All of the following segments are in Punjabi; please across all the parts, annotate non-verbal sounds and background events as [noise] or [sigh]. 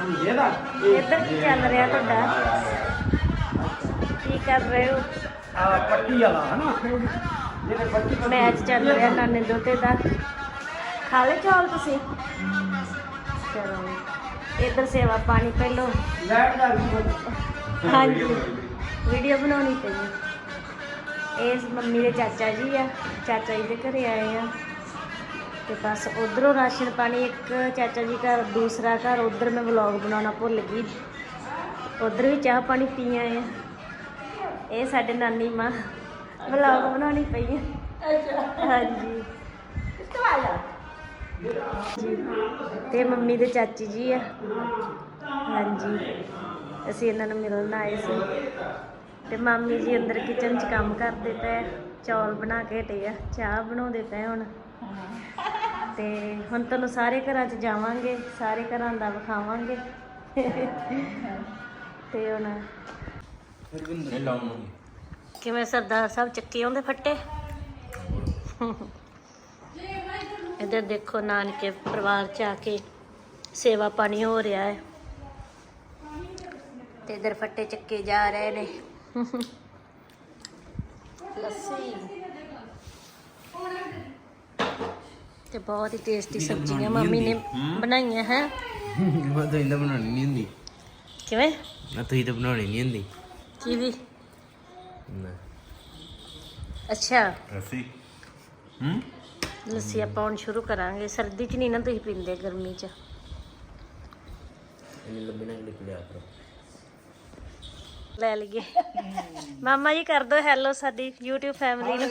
ਇਹਦਾ ਇੱਧਰ ਕੀ ਚੱਲ ਰਿਹਾ ਤੁਹਾਡਾ? ਕੀ ਕਰ ਰਹੇ ਹੋ? ਆ ਪੱਟੀ ਵਾਲਾ ਹਨਾ? ਜਿਹੜੇ ਪੱਟੀ ਮੈਚ ਚੱਲ ਰਿਹਾ ਨਾਨੇ ਦੋਤੇ ਦਾ। ਖਾ ਲੈ ਚੌਲ ਤੁਸੀਂ? ਚਲੋ ਇੱਧਰ ਸੇਵਾ ਪਾਣੀ ਪਹਿਲੋਂ। ਲੈਟ ਦਾ ਵੀ ਹਾਂਜੀ। ਵੀਡੀਓ ਬਣਾਉਣੀ ਪਈ ਇਹ ਮੰਮੀ ਦੇ ਚਾਚਾ ਜੀ ਆ। ਚਾਚਾ ਜੀ ਦੇ ਘਰੇ ਆਏ ਆ। ਤੇ ਬਸ ਉਧਰੋਂ ਰਾਸ਼ਨ ਪਾਣੀ ਇੱਕ ਚਾਚਾ ਜੀ ਘਰ ਦੂਸਰਾ ਘਰ ਉਧਰ ਮੈਂ ਵਲੌਗ ਬਣਾਉਣਾ ਭੁੱਲ ਗਈ। ਉਧਰ ਵੀ ਚਾਹ ਪਾਣੀ ਪੀ ਆਏ ਆ। ਇਹ ਸਾਡੇ ਨਾਨੀ ਮਾਂ ਵਲੌਗ ਬਣਾਉਣੀ ਪਈ ਆ। ਹਾਂਜੀ। ਜੀ ਤੇ ਮੰਮੀ ਦੇ ਚਾਚੀ ਜੀ ਆ। ਹਾਂਜੀ। ਅਸੀਂ ਇਹਨਾਂ ਨੂੰ ਮਿਲਣ ਆਏ ਸੀ। ਤੇ ਮਾਮੀ ਜੀ ਅੰਦਰ ਕਿਚਨ 'ਚ ਕੰਮ ਕਰਦੇ ਪਏ ਚੌਲ ਬਣਾ ਕੇ ਹਟੇ ਆ। ਚਾਹ ਬਣਾਉਂਦੇ ਪਏ ਹੁਣ। ਤੇ ਹੁਣ ਤੁਹਾਨੂੰ ਸਾਰੇ ਘਰਾਂ 'ਚ ਜਾਵਾਂਗੇ ਸਾਰੇ ਘਰਾਂ ਦਾ ਵਿਖਾਵਾਂਗੇ। ਤੇ ਹੁਣ ਲਾਉਣੀ ਕਿਵੇਂ ਸਰਦਾਰ ਸਾਹਿਬ ਚੱਕੀ ਆਉਂਦੇ ਫੱਟੇ? ਇੱਧਰ ਦੇਖੋ ਨਾਨਕੇ ਪਰਿਵਾਰ ਚ ਆ ਕੇ ਸੇਵਾ ਪਾਣੀ ਹੋ ਰਿਹਾ ਹੈ। ਤੇ ਇੱਧਰ ਫੱਟੇ ਚੱਕੇ ਜਾ ਰਹੇ ਨੇ। ਲੱਸੀ। ਤੇ ਬਹੁਤ ਹੀ ਟੇਸਟੀ ਸਬਜ਼ੀਆਂ ਮੰਮੀ ਨੇ ਬਣਾਈਆਂ ਹੈ? [laughs] ਮੈਂ ਤਾਂ ਇੰਦਾ ਬਣਾਉਣੀ ਨਹੀਂ ਹੁੰਦੀ। ਕਿਵੇਂ? ਮੈਂ ਤਾਂ ਤਾਂ ਬਣਾਉਣੀ ਨਹੀਂ ਹੁੰਦੀ। ਕੀ ਵੀ? ਨਾ। ਅੱਛਾ। ਅਸੀਂ ਹੂੰ? ਲੱਸੀ ਆਪਾਂ ਹੁਣ ਸ਼ੁਰੂ ਕਰਾਂਗੇ। ਸਰਦੀ 'ਚ ਨਹੀਂ ਨਾ ਤੁਸੀਂ ਪੀਂਦੇ ਗਰਮੀ 'ਚ। ਇਹ ਲੰਬੀ ਨਾ ਲਿਖ ਲਿਆ ਕਰੋ। ਲੈ ਲਈਏ। ਮਾਮਾ ਜੀ ਕਰ ਦਿਓ ਹੈਲੋ ਸਾਡੀ YouTube ਫੈਮਿਲੀ ਨੂੰ।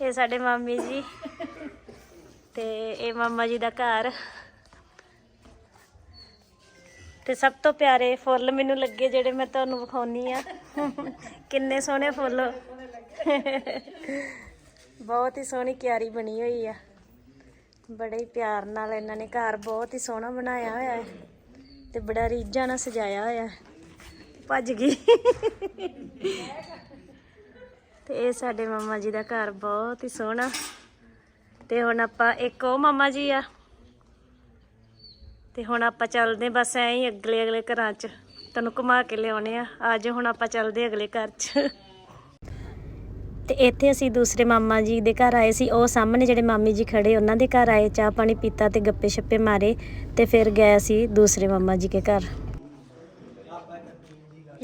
ਇਹ ਸਾਡੇ ਮਾਮੀ ਜੀ। ਤੇ ਇਹ ਮਾਮਾ ਜੀ ਦਾ ਘਰ। ਤੇ ਸਭ ਤੋਂ ਪਿਆਰੇ ਫੁੱਲ ਮੈਨੂੰ ਲੱਗੇ ਜਿਹੜੇ ਮੈਂ ਤੁਹਾਨੂੰ ਵਿਖਾਉਣੀ ਆ। ਕਿੰਨੇ ਸੋਹਣੇ ਫੁੱਲ। ਬਹੁਤ ਹੀ ਸੋਹਣੀ ਕਿਆਰੀ ਬਣੀ ਹੋਈ ਆ। ਬੜੇ ਹੀ ਪਿਆਰ ਨਾਲ ਇਹਨਾਂ ਨੇ ਘਰ ਬਹੁਤ ਹੀ ਸੋਹਣਾ ਬਣਾਇਆ ਹੋਇਆ ਹੈ ਤੇ ਬੜਾ ਰੀਝਾਂ ਨਾਲ ਸਜਾਇਆ ਹੋਇਆ ਭੱਜ ਗਈ। ਤੇ ਇਹ ਸਾਡੇ ਮਾਮਾ ਜੀ ਦਾ ਘਰ ਬਹੁਤ ਹੀ ਸੋਹਣਾ। ਤੇ ਹੁਣ ਆਪਾਂ ਇੱਕ ਉਹ ਮਾਮਾ ਜੀ ਆ। ਤੇ ਹੁਣ ਆਪਾਂ ਚੱਲਦੇ ਬਸ ਐਂ ਹੀ ਅਗਲੇ ਅਗਲੇ ਘਰਾਂ 'ਚ। ਤੁਹਾਨੂੰ ਘੁਮਾ ਕੇ ਲਿਆਉਣੇ ਆ। ਅੱਜ ਹੁਣ ਆਪਾਂ ਚੱਲਦੇ ਅਗਲੇ ਘਰ 'ਚ। ਤੇ ਇੱਥੇ ਅਸੀਂ ਦੂਸਰੇ ਮਾਮਾ ਜੀ ਦੇ ਘਰ ਆਏ ਸੀ। ਉਹ ਸਾਹਮਣੇ ਜਿਹੜੇ ਮਾਮੀ ਜੀ ਖੜੇ, ਉਹਨਾਂ ਦੇ ਘਰ ਆਏ। ਚਾਹ ਪਾਣੀ ਪੀਤਾ ਤੇ ਗੱਪੇ ਛੱਪੇ ਮਾਰੇ ਤੇ ਫਿਰ ਗਏ ਸੀ ਦੂਸਰੇ ਮਾਮਾ ਜੀ ਕੇ ਘਰ।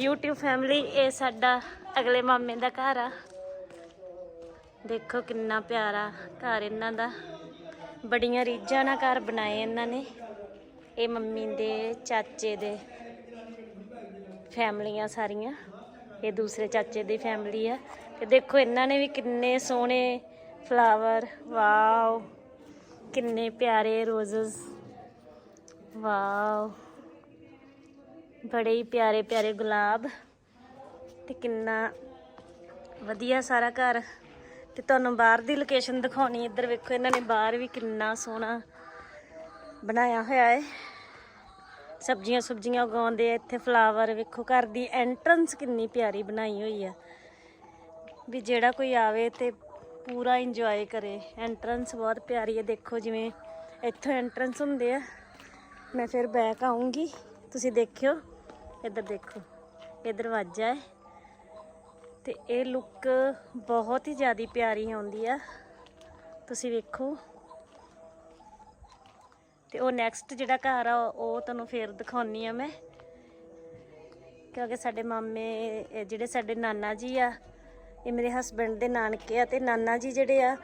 YouTube ਫੈਮਿਲੀ ਇਹ ਸਾਡਾ ਅਗਲੇ ਮਾਮੇ ਦਾ ਘਰ ਆ। ਦੇਖੋ ਕਿੰਨਾ ਪਿਆਰਾ ਘਰ ਇਹਨਾਂ ਦਾ। ਬੜੀਆਂ ਰੀਝਾਂ ਨਾਲ ਘਰ ਬਣਾਏ ਇਹਨਾਂ ਨੇ। ਇਹ ਮੰਮੀ ਦੇ, ਚਾਚੇ ਦੇ ਫੈਮਲੀਆਂ ਸਾਰੀਆਂ। ਇਹ ਦੂਸਰੇ ਚਾਚੇ ਦੀ ਫੈਮਲੀ ਆ। ਤੇ ਦੇਖੋ ਇਹਨਾਂ ਨੇ ਵੀ ਕਿੰਨੇ ਸੋਹਣੇ ਫਲਾਵਰ। ਵਾਓ, ਕਿੰਨੇ ਪਿਆਰੇ ਰੋਜ਼ਸ। ਵਾਓ, ਬੜੇ ਹੀ ਪਿਆਰੇ ਪਿਆਰੇ ਗੁਲਾਬ। ਤੇ ਕਿੰਨਾ ਵਧੀਆ ਸਾਰਾ ਘਰ। ਤੇ ਤੁਹਾਨੂੰ ਬਾਹਰ ਦੀ ਲੋਕੇਸ਼ਨ ਦਿਖਾਉਣੀ ਇੱਧਰ ਵੇਖੋ, ਇਹਨਾਂ ਨੇ ਬਾਹਰ ਵੀ ਕਿੰਨਾ ਸੋਹਣਾ ਬਣਾਇਆ ਹੋਇਆ ਹੈ। ਸਬਜ਼ੀਆਂ ਸੁਬਜ਼ੀਆਂ ਉਗਾਉਂਦੇ ਆ, ਇੱਥੇ ਫਲਾਵਰ ਵੇਖੋ, ਘਰ ਦੀ ਐਂਟਰੈਂਸ ਕਿੰਨੀ ਪਿਆਰੀ ਬਣਾਈ ਹੋਈ ਆ। ਵੀ ਜਿਹੜਾ ਕੋਈ ਆਵੇ ਤੇ ਪੂਰਾ ਇੰਜੋਏ ਕਰੇ। ਐਂਟਰੈਂਸ ਬਹੁਤ ਪਿਆਰੀ ਹੈ। ਦੇਖੋ ਜਿਵੇਂ ਇੱਥੋਂ ਐਂਟਰੈਂਸ ਹੁੰਦੇ ਆ। ਮੈਂ ਫਿਰ ਬੈਕ ਆਉਂਗੀ ਤੁਸੀਂ ਦੇਖਿਓ। ਇੱਧਰ ਦੇਖੋ, ਇਹ ਦਰਵਾਜ਼ਾ ਹੈ। ਤੇ ਇਹ ਲੁੱਕ ਬਹੁਤ ਹੀ ਜ਼ਿਆਦਾ ਪਿਆਰੀ ਆਉਂਦੀ ਆ। ਤੁਸੀਂ ਵੇਖੋ। ਤੇ ਉਹ ਨੈਕਸਟ ਜਿਹੜਾ ਘਰ ਆ, ਉਹ ਤੁਹਾਨੂੰ ਫੇਰ ਦਿਖਾਉਣੀ ਆ ਮੈਂ। ਕਿਉਂਕਿ ਸਾਡੇ ਮਾਮੇ ਜਿਹੜੇ ਸਾਡੇ ਨਾਨਾ ਜੀ ਆ, ਇਹ ਮੇਰੇ ਹਸਬੰਡ ਦੇ ਨਾਨਕੇ ਆ ਤੇ ਨਾਨਾ ਜੀ ਜਿਹੜੇ ਆ,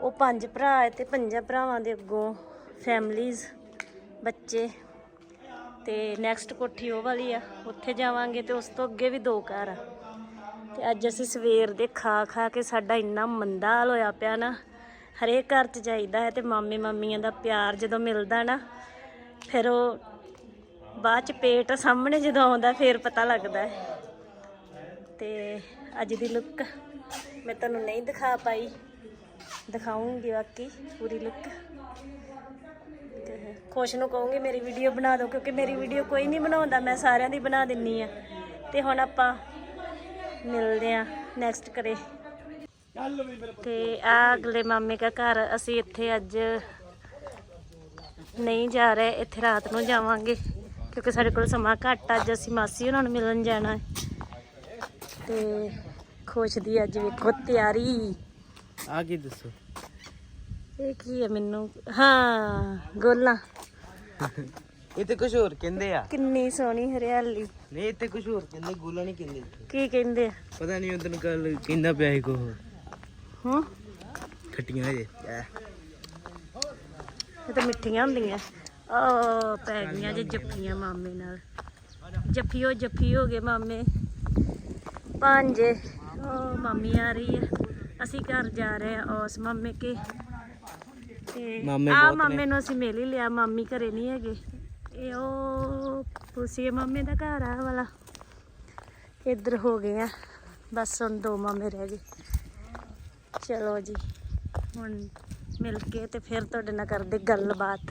ਉਹ ਪੰਜ ਭਰਾ ਆ ਤੇ ਪੰਜਾਂ ਭਰਾਵਾਂ ਦੇ ਅੱਗੋਂ ਫੈਮਲੀਜ਼ ਬੱਚੇ। ਤੇ ਨੈਕਸਟ ਕੋਠੀ ਉਹ ਵਾਲੀ ਆ, ਉੱਥੇ ਜਾਵਾਂਗੇ ਤੇ ਉਸ ਤੋਂ ਅੱਗੇ ਵੀ ਦੋ ਘਰ ਆ। ਤੇ ਅੱਜ ਅਸੀਂ ਸਵੇਰ ਦੇ ਖਾ ਖਾ ਕੇ ਸਾਡਾ ਇੰਨਾ ਮੰਦਾ ਹਾਲ ਹੋਇਆ ਪਿਆ ਨਾ, ਹਰੇਕ ਘਰ 'ਚ ਜਾਈਦਾ ਹੈ ਤੇ ਮਾਮੇ ਮਾਮੀਆਂ ਦਾ ਪਿਆਰ ਜਦੋਂ ਮਿਲਦਾ ਨਾ, ਫਿਰ ਉਹ ਬਾਅਦ 'ਚ ਪੇਟ ਸਾਹਮਣੇ ਜਦੋਂ ਆਉਂਦਾ ਫਿਰ ਪਤਾ ਲੱਗਦਾ ਹੈ। ਤੇ ਅੱਜ ਦੀ ਲੁੱਕ ਮੈਂ ਤੁਹਾਨੂੰ ਨਹੀਂ ਦਿਖਾ ਪਾਈ, ਦਿਖਾਉਂਗੀ ਬਾਕੀ ਪੂਰੀ ਲੁੱਕ ਤੇ ਖੁਸ਼ ਨੂੰ ਕਹੂੰਗੀ ਮੇਰੀ ਵੀਡੀਓ ਬਣਾ ਦਿਓ ਕਿਉਂਕਿ ਮੇਰੀ ਵੀਡੀਓ ਕੋਈ ਨਹੀਂ ਬਣਾਉਂਦਾ, ਮੈਂ ਸਾਰਿਆਂ ਦੀ ਬਣਾ ਦਿੰਨੀ ਆ। ਤੇ ਹੁਣ ਆਪਾਂ ਮਿਲਦੇ ਆ ਨੈਕਸਟ ਕਰੇ। ਤੇ ਆ ਅਗਲੇ ਮਾਮੇ ਦਾ ਘਰ ਅਸੀਂ ਇੱਥੇ ਅੱਜ ਨਹੀਂ ਜਾ ਰਹੇ ਇੱਥੇ ਰਾਤ ਨੂੰ ਜਾਵਾਂਗੇ ਕਿਉਂਕਿ ਸਾਡੇ ਕੋਲ ਸਮਾਂ ਘੱਟ ਅੱਜ ਅਸੀਂ ਮਾਸੀ ਉਹਨਾਂ ਨੂੰ ਮਿਲਣ ਜਾਣਾ ਹੈ। ਤੇ ਖੁਸ਼ ਦੀ ਅੱਜ ਵੇਖੋ ਤਿਆਰੀ। ਆ ਕੀ ਦੱਸੋ? ਇਹ ਕੀ ਹੈ ਮੈਨੂੰ? ਹਾਂ ਗੋਲਾ। ਇਹ ਤੇ ਕੁਝ ਹੋਰ ਕਹਿੰਦੇ ਆ। ਕਿੰਨੀ ਸੋਹਣੀ ਹਰਿਆਲੀ। ਨਹੀਂ ਇੱਥੇ ਕੁਝ ਹੋਰ ਕਹਿੰਦੇ ਗੋਲਾ ਨਹੀਂ ਕਹਿੰਦੇ। ਕੀ ਕਹਿੰਦੇ ਆ? ਪਤਾ ਨਹੀਂ ਉਦੋਂ ਕੱਲ ਕਹਿੰਦਾ ਪਿਆ ਸੀ ਕੋ ਹਾਂ? ਖੱਟੀਆਂ ਜੇ। ਇਹ ਤਾਂ ਮਿੱਠੀਆਂ ਹੁੰਦੀਆਂ। ਆ ਪੈ ਗਈਆਂ ਜੇ ਜੱਫੀਆਂ ਮਾਮੇ ਨਾਲ। ਜੱਫੀਓ ਜੱਫੀ ਹੋ ਗਏ ਮਾਮੇ। ਭਾਂਜੇ। ਉਹ ਮਾਮੀ ਆ ਰਹੀ ਹੈ ਅਸੀਂ ਘਰ ਜਾ ਰਹੇ ਆ ਉਸ ਮਾਮੇ ਕੇ। ਤੇ ਮਾਮੇ ਆ ਬਹੁਤ ਨੇ। ਮਾਮੇ ਨੂੰ ਅਸੀਂ ਮਿਲ ਹੀ ਲਿਆ ਮਾਮੀ ਘਰੇ ਨਹੀਂ ਹੈਗੇ। ਇਹ ਉਹ ਪੁਸੀਏ ਮਾਮੇ ਦਾ ਘਰ ਆ ਵਾਲਾ। ਇੱਧਰ ਹੋ ਗਏ ਆ। ਬਸ ਹੁਣ ਦੋ ਮਾਮੇ ਰਹਿ ਗਏ। ਚਲੋ ਜੀ, ਹੁਣ ਮਿਲ ਕੇ ਤੇ ਫਿਰ ਤੁਹਾਡੇ ਨਾਲ ਕਰਦੇ ਗੱਲਬਾਤ।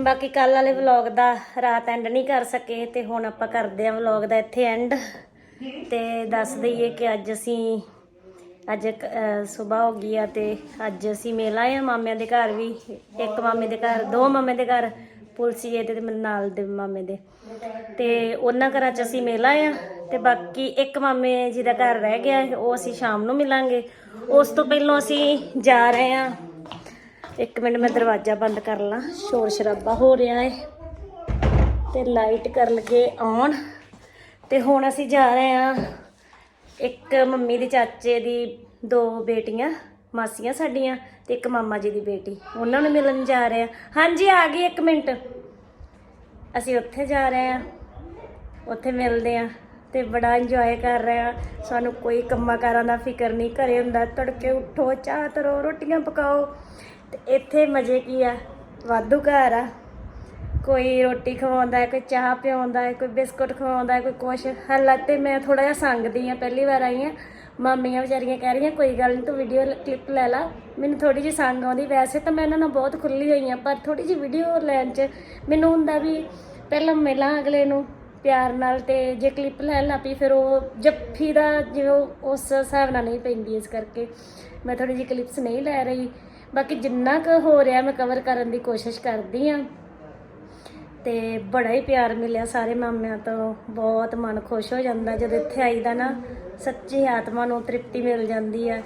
ਬਾਕੀ ਕੱਲ ਵਾਲੇ ਵਲੌਗ ਦਾ ਰਾਤ ਐਂਡ ਨਹੀਂ ਕਰ ਸਕੇ, ਤੇ ਹੁਣ ਆਪਾਂ ਕਰਦੇ ਆ ਵਲੌਗ ਦਾ ਇੱਥੇ ਐਂਡ ਤੇ ਦੱਸ ਦਈਏ ਕਿ ਅੱਜ ਅਸੀਂ ਅੱਜ ਸਵੇਰ ਹੋ ਗਈ ਆ ਤੇ ਅੱਜ ਅਸੀਂ ਮੇਲ ਆਏ ਆ ਮਾਮਿਆਂ ਦੇ ਘਰ ਵੀ। ਇੱਕ ਮਾਮੇ ਦੇ ਘਰ, ਦੋ ਮਾਮੇ ਦੇ ਘਰ ਪੁਲਸੀਏ ਤੇ, ਮੇਰੇ ਨਾਲ ਦੇ ਮਾਮੇ ਦੇ। ਤੇ ਉਹਨਾਂ ਘਰਾਂ 'ਚ ਅਸੀਂ ਮਿਲ ਆਏ ਆ ਤੇ ਬਾਕੀ ਇੱਕ ਮਾਮੇ ਜੀ ਦਾ ਘਰ ਰਹਿ ਗਿਆ ਉਹ ਅਸੀਂ ਸ਼ਾਮ ਨੂੰ ਮਿਲਾਂਗੇ। ਉਸ ਤੋਂ ਪਹਿਲਾਂ ਅਸੀਂ ਜਾ ਰਹੇ ਆ। ਇੱਕ ਮਿੰਟ ਮੈਂ ਦਰਵਾਜ਼ਾ ਬੰਦ ਕਰ ਲਾਂ, ਸ਼ੋਰ ਸ਼ਰਾਬਾ ਹੋ ਰਿਹਾ ਏ ਤੇ ਲਾਈਟ ਕਰ ਲਗੇ ਆਨ। ਤੇ ਹੁਣ ਅਸੀਂ ਜਾ ਰਹੇ ਆ ਇੱਕ ਮੰਮੀ ਦੇ ਚਾਚੇ ਦੀ ਦੋ ਬੇਟੀਆਂ, ਮਾਸੀਆਂ ਸਾਡੀਆਂ ਤੇ ਇੱਕ ਮਾਮਾ ਜੀ ਦੀ ਬੇਟੀ। ਉਹਨਾਂ ਨੂੰ ਮਿਲਣ ਜਾ ਰਹੇ ਆ ਹਾਂਜੀ, ਆ ਗਈ ਇੱਕ ਮਿੰਟ। ਅਸੀਂ ਉੱਥੇ ਜਾ ਰਹੇ ਆ ਉੱਥੇ ਮਿਲਦੇ ਆ ਤੇ ਬੜਾ ਇੰਜੋਏ ਕਰ ਰਹੇ ਆ ਸਾਨੂੰ ਕੋਈ ਕੰਮਾਂ ਕਾਰਾਂ ਦਾ ਫਿਕਰ ਨਹੀਂ, ਘਰੇ ਹੁੰਦਾ ਤੜਕੇ ਉੱਠੋ, ਚਾਹ ਤਰੋ, ਰੋਟੀਆਂ ਪਕਾਓ। ਤੇ ਇੱਥੇ ਮਜ਼ੇ ਕੀ ਆ? ਵਾਧੂ ਘਰ ਆ। ਕੋਈ ਰੋਟੀ ਖਵਾਉਂਦਾ ਹੈ, ਕੋਈ ਚਾਹ ਪਿਆਉਂਦਾ ਹੈ, ਕੋਈ ਬਿਸਕੁਟ ਖਵਾਉਂਦਾ ਹੈ, ਕੋਈ ਕੁਛ। ਹਾਲਾਂਕਿ ਮੈਂ ਥੋੜਾ ਜਿਹਾ ਸੰਗਦੀ ਆ ਪਹਿਲੀ ਵਾਰ ਆਈ ਆ ਮਾਮੀਆਂ ਵਿਚਾਰੀਆਂ ਕਹਿ ਰਹੀਆਂ, ਕੋਈ ਗੱਲ ਨਹੀਂ ਤੂੰ ਵੀਡੀਓ ਕਲਿੱਪ ਲੈ ਲਾ। ਮੈਨੂੰ ਥੋੜੀ ਜਿਹੀ ਸੰਗ ਆਉਂਦੀ। ਵੈਸੇ ਤਾਂ ਮੈਂ ਇਹਨਾਂ ਨਾਲ ਬਹੁਤ ਖੁੱਲੀ ਹੋਈ ਆ ਪਰ ਥੋੜੀ ਜਿਹੀ ਵੀਡੀਓ ਲੈਣ 'ਚ ਮੈਨੂੰ ਹੁੰਦਾ ਵੀ ਪਹਿਲਾਂ ਮਿਲਾਂ ਅਗਲੇ ਨੂੰ ਪਿਆਰ ਨਾਲ ਤੇ ਜੇ ਕਲਿੱਪ ਲੈ ਲੱਗ ਪਈ, ਫਿਰ ਉਹ ਜੱਫੀ ਦਾ ਜਿਵੇਂ ਉਹ ਉਸ ਹਿਸਾਬ ਨਾਲ ਨਹੀਂ ਪੈਂਦੀ ਇਸ ਕਰਕੇ। ਮੈਂ ਥੋੜੀ ਜਿਹੀ ਕਲਿੱਪਸ ਨਹੀਂ ਲੈ ਰਹੀ। ਬਾਕੀ ਜਿੰਨਾ ਕੁ ਹੋ ਰਿਹਾ, ਮੈਂ ਕਵਰ ਕਰਨ ਦੀ ਕੋਸ਼ਿਸ਼ ਕਰਦੀ ਆ ਤੇ ਬੜਾ ਹੀ ਪਿਆਰ ਮਿਲਿਆ ਸਾਰੇ ਮਾਮਿਆਂ ਤੋਂ। ਬਹੁਤ ਮਨ ਖੁਸ਼ ਹੋ ਜਾਂਦਾ ਜਦੋਂ ਇੱਥੇ ਆਈਦਾ ਨਾ, ਸੱਚੀ ਆਤਮਾ ਨੂੰ ਤ੍ਰਿਪਤੀ ਮਿਲ ਜਾਂਦੀ ਆ।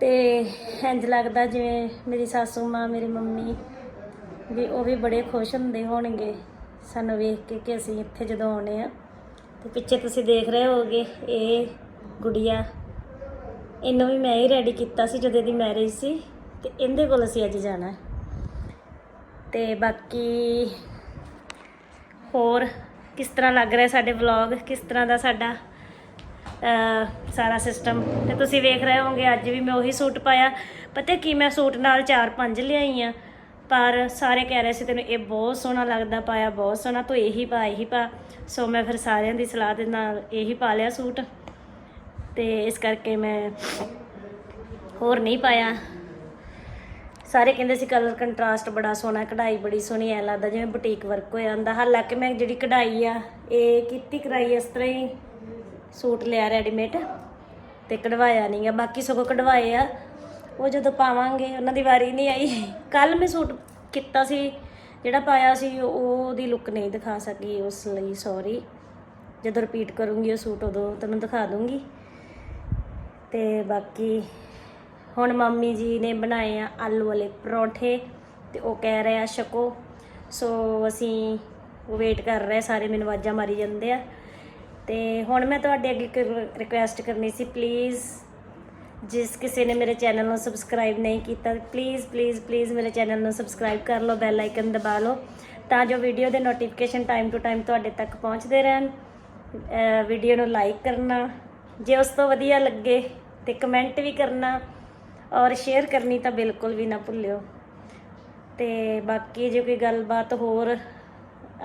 ਤੇ ਇੰਜ ਲੱਗਦਾ ਜਿਵੇਂ ਮੇਰੀ ਸਾਸੂ ਮਾਂ, ਮੇਰੀ ਮੰਮੀ ਵੀ ਉਹ ਵੀ ਬੜੇ ਖੁਸ਼ ਹੁੰਦੇ ਹੋਣਗੇ ਸਾਨੂੰ ਵੇਖ ਕੇ ਕਿ ਅਸੀਂ ਇੱਥੇ ਜਦੋਂ ਆਉਣੇ ਆ। ਤੇ ਪਿੱਛੇ ਤੁਸੀਂ ਦੇਖ ਰਹੇ ਹੋਗੇ ਇਹ ਗੁੜੀਆ, ਇਹਨੂੰ ਵੀ ਮੈਂ ਹੀ ਰੈਡੀ ਕੀਤਾ ਸੀ ਜਦੋਂ ਇਹਦੀ ਮੈਰਿਜ ਸੀ ਤੇ ਇਹਦੇ ਕੋਲ ਅਸੀਂ ਅੱਜ ਜਾਣਾ। ਹੈ ਤੇ ਬਾਕੀ ਹੋਰ ਕਿਸ ਤਰ੍ਹਾਂ ਲੱਗ ਰਿਹਾ ਸਾਡੇ ਵਲੌਗ ਕਿਸ ਤਰ੍ਹਾਂ ਦਾ ਸਾਡਾ ਸਾਰਾ ਸਿਸਟਮ ਤੇ ਤੁਸੀਂ ਵੇਖ ਰਹੇ ਹੋਵੋਗੇ, ਅੱਜ ਵੀ ਮੈਂ ਉਹੀ ਸੂਟ ਪਾਇਆ। ਪਤਾ ਕੀ, ਮੈਂ ਸੂਟ ਨਾਲ 4-5 ਲਿਆਈ ਆ, ਪਰ ਸਾਰੇ ਕਹਿ ਰਹੇ ਸੀ, ਤੈਨੂੰ ਇਹ ਬਹੁਤ ਸੋਹਣਾ ਲੱਗਦਾ, ਪਾਇਆ ਬਹੁਤ ਸੋਹਣਾ, ਤੂੰ ਇਹੀ ਪਾ ਇਹੀ ਪਾ। ਸੋ ਮੈਂ ਫਿਰ ਸਾਰਿਆਂ ਦੀ ਸਲਾਹ ਦੇ ਨਾਲ ਇਹੀ ਪਾ ਲਿਆ ਸੂਟ। ਤੇ ਇਸ ਕਰਕੇ ਮੈਂ ਹੋਰ ਨਹੀਂ ਪਾਇਆ। ਸਾਰੇ ਕਹਿੰਦੇ ਸੀ ਕਲਰ ਕੰਟਰਾਸਟ ਬੜਾ ਸੋਹਣਾ, ਕਢਾਈ ਬੜੀ ਸੋਹਣੀ, ਐ ਲੱਗਦਾ ਜਿਵੇਂ ਬੁਟੀਕ ਵਰਕ ਹੋਇਆ ਹੁੰਦਾ। ਹਾਲਾਂਕਿ ਮੈਂ ਜਿਹੜੀ ਕਢਾਈ ਆ, ਇਹ ਕੀਤੀ ਕਰਾਈ ਇਸ ਤਰ੍ਹਾਂ ਹੀ। ਸੂਟ ਲਿਆ ਰੈਡੀਮੇਡ ਤੇ ਕਢਵਾਇਆ ਨਹੀਂ ਆ, ਬਾਕੀ ਸਗੋਂ ਕਢਵਾਏ ਆ। ਉਹ ਜਦੋਂ ਪਾਵਾਂਗੇ, ਉਹਨਾਂ ਦੀ ਵਾਰੀ ਨਹੀਂ ਆਈ। ਕੱਲ ਮੈਂ ਸੂਟ ਕੀਤਾ ਸੀ, ਜਿਹੜਾ ਪਾਇਆ ਸੀ, ਉਹਦੀ ਲੁੱਕ ਨਹੀਂ ਦਿਖਾ ਸਕੀ ਉਸ ਲਈ ਸੌਰੀ ਜਦੋਂ ਰਿਪੀਟ ਕਰੂੰਗੀ ਉਹ ਸੂਟ ਉਦੋਂ, ਤੁਹਾਨੂੰ ਦਿਖਾ ਦੂੰਗੀ। ਤੇ ਬਾਕੀ ਹੁਣ ਮੰਮੀ ਜੀ ਨੇ ਬਣਾਏ ਆ ਆਲੂ ਵਾਲੇ ਪਰੌਂਠੇ ਤੇ ਉਹ ਕਹਿ ਰਹੇ ਆ ਛਕੋ। ਸੋ ਅਸੀਂ ਵੇਟ ਕਰ ਰਹੇ ਸਾਰੇ ਮੈਨੂੰ ਆਵਾਜ਼ਾਂ ਮਾਰੀ ਜਾਂਦੇ ਆ। ਤੇ ਹੁਣ ਮੈਂ ਤੁਹਾਡੇ ਅੱਗੇ ਇੱਕ ਰਿਕੁਐਸਟ ਕਰਨੀ ਸੀ ਪਲੀਜ਼ ਜਿਸ ਕਿਸੇ ਨੇ ਮੇਰੇ ਚੈਨਲ ਨੂੰ ਸਬਸਕ੍ਰਾਈਬ ਨਹੀਂ ਕੀਤਾ ਪਲੀਜ਼ ਪਲੀਜ਼ ਪਲੀਜ਼ ਮੇਰੇ ਚੈਨਲ ਨੂੰ ਸਬਸਕ੍ਰਾਈਬ ਕਰ ਲਓ ਬੈਲ ਆਈਕਨ ਦਬਾ ਲਓ, ਤਾਂ ਜੋ ਵੀਡੀਓ ਦੇ ਨੋਟੀਫਿਕੇਸ਼ਨ ਟਾਈਮ ਟੂ ਟਾਈਮ ਤੁਹਾਡੇ ਤੱਕ ਪਹੁੰਚਦੇ ਰਹਿਣ। ਵੀਡੀਓ ਨੂੰ ਲਾਈਕ ਕਰਨਾ, ਜੇ ਉਸ ਤੋਂ ਵਧੀਆ ਲੱਗੇ ਤੇ ਕਮੈਂਟ ਵੀ ਕਰਨਾ ਔਰ ਸ਼ੇਅਰ ਕਰਨੀ ਤਾਂ ਬਿਲਕੁਲ ਵੀ ਨਾ ਭੁੱਲਿਓ। ਤੇ ਬਾਕੀ ਜੇ ਕੋਈ ਗੱਲਬਾਤ ਹੋਰ,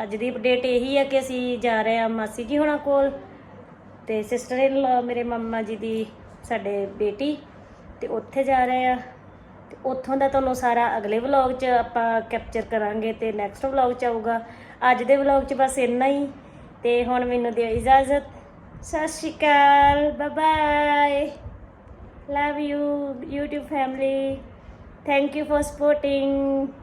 ਅੱਜ ਦੀ ਅਪਡੇਟ ਇਹੀ ਹੈ ਕਿ ਅਸੀਂ ਜਾ ਰਹੇ ਹਾਂ ਮਾਸੀ ਜੀ ਹੁਣਾਂ ਕੋਲ ਤੇ ਸਿਸਟਰ ਇਨ ਲਾ ਮੇਰੇ ਮੰਮਾ ਜੀ ਦੀ ਸਾਡੇ ਬੇਟੀ ਤੇ ਉੱਥੇ ਜਾ ਰਹੇ ਆ ਤੇ ਉੱਥੋਂ ਦਾ ਤੁਹਾਨੂੰ ਸਾਰਾ ਅਗਲੇ ਵਲੌਗ 'ਚ ਆਪਾਂ ਕੈਪਚਰ ਕਰਾਂਗੇ ਤੇ ਨੈਕਸਟ ਵਲੌਗ ਚ ਆਊਗਾ। ਅੱਜ ਦੇ ਵਲੌਗ 'ਚ ਬਸ ਇੰਨਾ ਹੀ। ਤੇ ਹੁਣ ਮੈਨੂੰ ਦਿਓ ਇਜਾਜ਼ਤ। ਸਤਿ ਸ਼੍ਰੀ ਅਕਾਲ bye bye Love you, YouTube family. Thank you for supporting.